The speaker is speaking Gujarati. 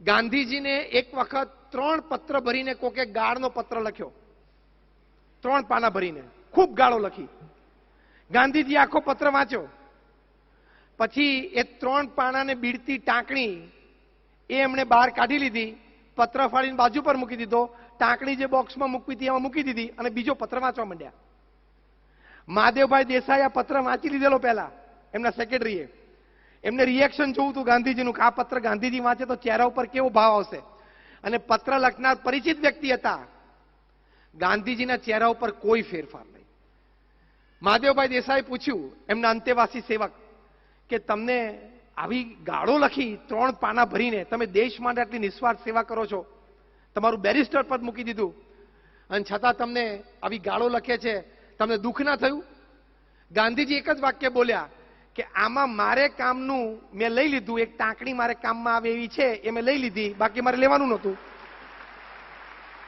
ગાંધીજીને એક વખત ત્રણ પત્ર ભરીને કોકે ગાળનો પત્ર લખ્યો. ત્રણ પાના ભરીને. ખૂબ ગાળો લખી. ગાંધીજી આખો પત્ર વાંચ્યો. પછી એ ત્રણ પાનાને બીડતી ટાંકણી એ એમણે બહાર કાઢી લીધી, પત્ર ફાડીને બાજુ પર મૂકી દીધો, ટાંકણી જે બોક્સમાં મૂકવી હતી એમાં મૂકી દીધી અને બીજો પત્ર વાંચવા માંડ્યા. મહાદેવભાઈ દેસાઈ આ પત્ર વાંચી લીધેલો પહેલા, એમના સેક્રેટરીએ એમને રિએક્શન જોવું હતું ગાંધીજીનું કે આ પત્ર ગાંધીજી વાંચે તો ચહેરા ઉપર કેવો ભાવ આવશે? અને પત્ર લખનાર પરિચિત વ્યક્તિ હતા. ગાંધીજીના ચહેરા ઉપર કોઈ ફેરફાર નહીં. મહાદેવભાઈ દેસાઈ પૂછ્યું, એમના અંતેવાસી સેવક, કે તમને આવી ગાળો લખી ત્રણ પાના ભરીને તમે દેશ માટે આટલી નિસ્વાર્થ સેવા કરો છો? તમારું બેરિસ્ટર પદ મૂકી દીધું. અને છતાં તમને આવી ગાળો લખે છે, તમને દુઃખ ના થયું? ગાંધીજી એક જ વાક્ય બોલ્યા કે આમાં મારે કામનું મેં લઈ લીધું, એક ટાંકણી મારે કામમાં આવે એવી છે, એ મેં લઈ લીધી, બાકી મારે લેવાનું નહોતું.